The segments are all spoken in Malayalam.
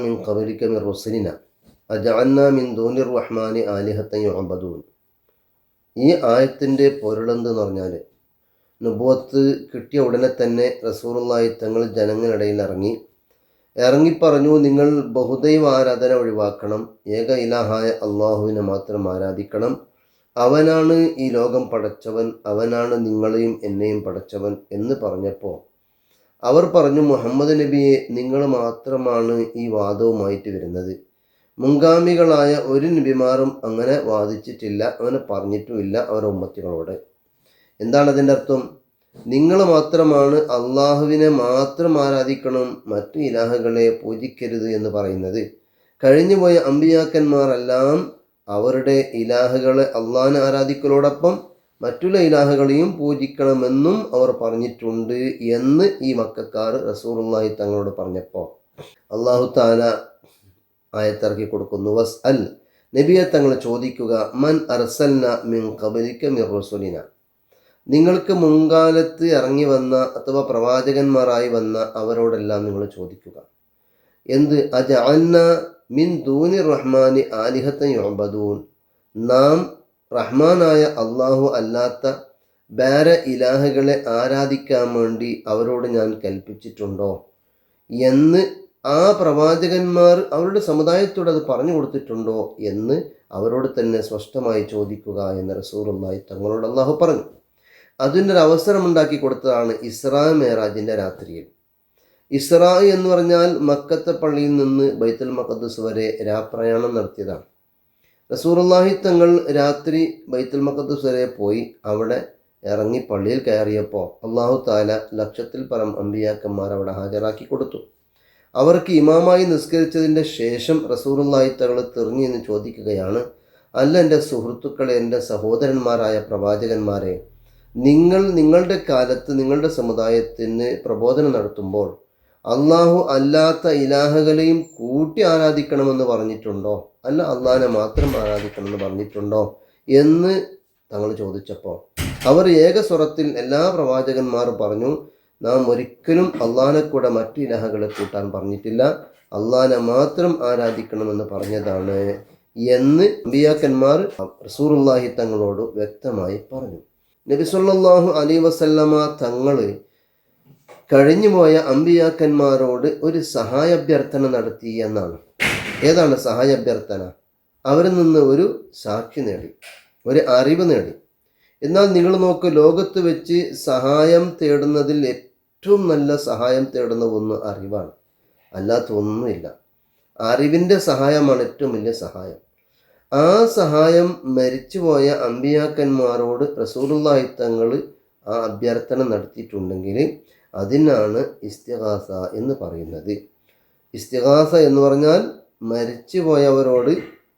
മിൻ ഖബലിക മിൻ ദൂനിർ റഹ്മാനി യുഅബദൂൻ ഈ ആയത്തിന്റെ പൊരുളെന്തെന്ന് പറഞ്ഞാൽ നുബുവത്ത് കിട്ടിയ ഉടനെ തന്നെ റസൂറുള്ളായി തങ്ങൾ ജനങ്ങളിടയിൽ ഇറങ്ങി ഇറങ്ങി പറഞ്ഞു നിങ്ങൾ ബഹുദൈവ ആരാധന ഒഴിവാക്കണം ഏക ഇലാഹായ അള്ളാഹുവിനെ മാത്രം ആരാധിക്കണം. അവനാണ് ഈ ലോകം പടച്ചവൻ അവനാണ് നിങ്ങളെയും എന്നെയും പടച്ചവൻ എന്ന് പറഞ്ഞപ്പോൾ അവർ പറഞ്ഞു മുഹമ്മദ് നബിയെ നിങ്ങൾ മാത്രമാണ് ഈ വാദവുമായിട്ട് വരുന്നത്. മുൻഗാമികളായ ഒരു നബിമാരും അങ്ങനെ വാദിച്ചിട്ടില്ല അങ്ങനെ പറഞ്ഞിട്ടുമില്ല അവരുടെ ഉമ്മത്തികളോട്. എന്താണ് അതിന്റെ അർത്ഥം? നിങ്ങൾ മാത്രമാണ് അള്ളാഹുവിനെ മാത്രം ആരാധിക്കണം മറ്റു ഇലാഹകളെ പൂജിക്കരുത് എന്ന് പറയുന്നത്. കഴിഞ്ഞുപോയ അമ്പിയാക്കന്മാരെല്ലാം അവരുടെ ഇലാഹകളെ അള്ളാഹിനെ ആരാധിക്കലോടൊപ്പം മറ്റുള്ള ഇലാഹകളെയും പൂജിക്കണമെന്നും അവർ പറഞ്ഞിട്ടുണ്ട് എന്ന് ഈ മക്കാർ റസൂറുല്ലാഹി തങ്ങളോട് പറഞ്ഞപ്പോൾ. അള്ളാഹു താല ആയത്തിറക്കി കൊടുക്കുന്നു. വസ് അൽ നബിയെ തങ്ങൾ ചോദിക്കുക മൻ അർസൽന മിൻ കബലിക്ക മിർ റസുലിന? നിങ്ങൾക്ക് മുൻകാലത്ത് ഇറങ്ങി വന്ന അഥവാ പ്രവാചകന്മാരായി വന്ന അവരോടെല്ലാം നിങ്ങൾ ചോദിക്കുക. എന്ത്? അജ അന്ന മിൻ ദൂനി റഹ്മാനി ആലിഹത്തൻ യോബദൂൻ നാം റഹ്മാനായ അള്ളാഹു അല്ലാത്ത ബാര ഇലാഹകളെ ആരാധിക്കാൻ വേണ്ടി അവരോട് ഞാൻ കൽപ്പിച്ചിട്ടുണ്ടോ എന്ന് ആ പ്രവാചകന്മാർ അവരുടെ സമുദായത്തോട് അത് പറഞ്ഞു കൊടുത്തിട്ടുണ്ടോ എന്ന് അവരോട് തന്നെ സ്പഷ്ടമായി ചോദിക്കുക എന്ന് റസൂറുള്ളായി തങ്ങളോട് അള്ളാഹു പറഞ്ഞു. അതിന്റെ ഒരു അവസരം ഉണ്ടാക്കി കൊടുത്തതാണ് ഇസ്രാ മേറാജിന്റെ രാത്രിയിൽ. ഇസ്രാ എന്ന് പറഞ്ഞാൽ മക്കത്തെ പള്ളിയിൽ നിന്ന് ബൈത്തുൽ മഖദ്സ് വരെ രാപ്രയാണം നടത്തിയതാണ്. റസൂറുല്ലാഹി തങ്ങൾ രാത്രി ബൈത്തുൽ മഖദ്സ് വരെ പോയി അവിടെ ഇറങ്ങി പള്ളിയിൽ കയറിയപ്പോൾ അള്ളാഹു താല ലക്ഷത്തിൽ പരം അമ്പിയാക്കന്മാർ അവിടെ ഹാജരാക്കി കൊടുത്തു. അവർക്ക് ഇമാമായി നിസ്കരിച്ചതിന്റെ ശേഷം റസൂറുല്ലാഹി തങ്ങൾ തെറിഞ്ഞു എന്ന് ചോദിക്കുകയാണ് അല്ല എന്റെ സുഹൃത്തുക്കളെ എന്റെ സഹോദരന്മാരായ പ്രവാചകന്മാരെ നിങ്ങൾ നിങ്ങളുടെ കാലത്ത് നിങ്ങളുടെ സമുദായത്തിന് പ്രബോധനം നടത്തുമ്പോൾ അള്ളാഹു അല്ലാത്ത ഇലാഹകളെയും കൂട്ടി ആരാധിക്കണമെന്ന് പറഞ്ഞിട്ടുണ്ടോ? അല്ല അള്ളാഹിനെ മാത്രം ആരാധിക്കണമെന്ന് പറഞ്ഞിട്ടുണ്ടോ? എന്ന് തങ്ങൾ ചോദിച്ചപ്പോൾ അവർ ഏകസ്വരത്തിൽ എല്ലാ പ്രവാചകന്മാരും പറഞ്ഞു നാം ഒരിക്കലും അള്ളാഹിനെ കൂടെ മറ്റു ഇലാഹകളെ കൂട്ടാൻ പറഞ്ഞിട്ടില്ല. അള്ളാഹിനെ മാത്രം ആരാധിക്കണമെന്ന് പറഞ്ഞതാണ് എന്ന് അമ്പിയാക്കന്മാർ റസൂറുല്ലാഹി തങ്ങളോട് വ്യക്തമായി പറഞ്ഞു. നബിസ്വല്ലാഹു അലൈ വസല്ലമ തങ്ങൾ കഴിഞ്ഞുപോയ അമ്പിയാക്കന്മാരോട് ഒരു സഹായാഭ്യർത്ഥന നടത്തി എന്നാണ്. ഏതാണ് സഹായാഭ്യർത്ഥന? അവരിൽ നിന്ന് ഒരു സാക്ഷി നേടി ഒരു അറിവ് നേടി. എന്നാൽ നിങ്ങൾ നോക്ക് ലോകത്ത് വെച്ച് സഹായം തേടുന്നതിൽ ഏറ്റവും നല്ല സഹായം തേടുന്ന ഒന്ന് അറിവാണ്. അല്ലാത്ത ഒന്നുമില്ല. അറിവിന്റെ സഹായമാണ് ഏറ്റവും വലിയ സഹായം. ആ സഹായം മരിച്ചുപോയ അമ്പിയാക്കന്മാരോട് റസൂലുള്ളാഹി തങ്ങൾ ആ അഭ്യർത്ഥന നടത്തിയിട്ടുണ്ടെങ്കിൽ അതിനാണ് ഇസ്തിഹാസ എന്ന് പറയുന്നത്. ഇസ്തിഹാസ എന്ന് പറഞ്ഞാൽ മരിച്ചു പോയവരോട്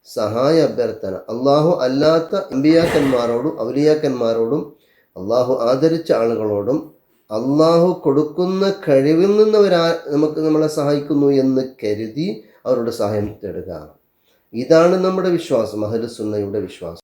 സഹായ അഭ്യർത്ഥന. അള്ളാഹു അല്ലാത്ത അമ്പിയാക്കന്മാരോടും ഔലിയാക്കന്മാരോടും അള്ളാഹു ആദരിച്ച ആളുകളോടും അള്ളാഹു കൊടുക്കുന്ന കഴിവിൽ നിന്ന് നിന്നവരാ നമുക്ക് നമ്മളെ സഹായിക്കുന്നു എന്ന് കരുതി അവരുടെ സഹായം തേടുക. ഇതാണ് നമ്മുടെ വിശ്വാസം അഹലുസുന്നയുടെ വിശ്വാസം.